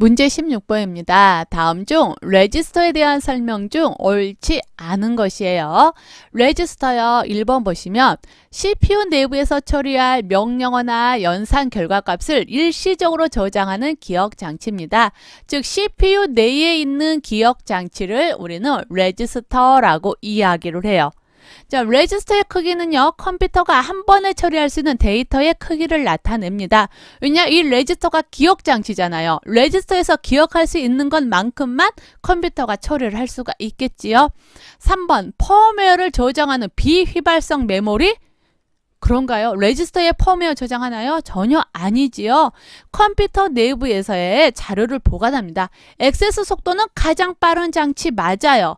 문제 16번입니다. 다음 중 레지스터에 대한 설명 중 옳지 않은 것이에요. 레지스터요. 1번 보시면 CPU 내부에서 처리할 명령어나 연산 결과값을 일시적으로 저장하는 기억 장치입니다. 즉 CPU 내에 있는 기억 장치를 우리는 레지스터라고 이야기를 해요. 자, 레지스터의 크기는요, 컴퓨터가 한 번에 처리할 수 있는 데이터의 크기를 나타냅니다. 왜냐, 이 레지스터가 기억 장치잖아요. 레지스터에서 기억할 수 있는 것만큼만 컴퓨터가 처리를 할 수가 있겠지요. 3번, 펌웨어를 저장하는 비휘발성 메모리? 그런가요? 레지스터에 펌웨어 저장하나요? 전혀 아니지요. 컴퓨터 내부에서의 자료를 보관합니다. 액세스 속도는 가장 빠른 장치 맞아요.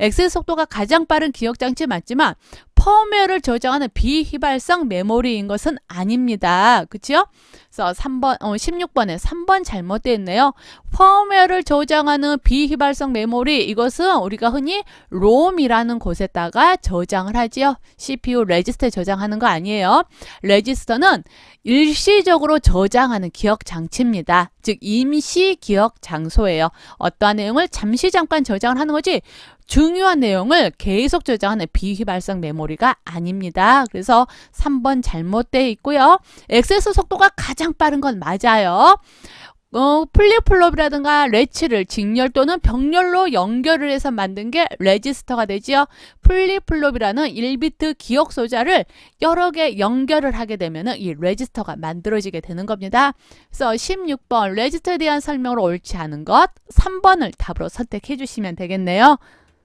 액세스 속도가 가장 빠른 기억 장치 맞지만 펌웨어를 저장하는 비휘발성 메모리인 것은 아닙니다. 그치요? 그래서 3번, 어, 16번에 3번 잘못되어 있네요. 펌웨어를 저장하는 비휘발성 메모리 이것은 우리가 흔히 롬이라는 곳에다가 저장을 하지요. CPU 레지스터에 저장하는 거 아니에요. 레지스터는 일시적으로 저장하는 기억 장치입니다. 즉 임시 기억 장소예요. 어떠한 내용을 잠시 잠깐 저장을 하는 거지 중요한 내용을 계속 저장하는 비휘발성 메모리가 아닙니다. 그래서 3번 잘못되어 있고요. 액세스 속도가 가장 빠른 건 맞아요. 어, 플립플롭이라든가 레치를 직렬 또는 병렬로 연결을 해서 만든 게 레지스터가 되지요. 플립플롭이라는 1비트 기억 소자를 여러 개 연결을 하게 되면 이 레지스터가 만들어지게 되는 겁니다. 그래서 16번 레지스터에 대한 설명으로 옳지 않은 것 3번을 답으로 선택해 주시면 되겠네요.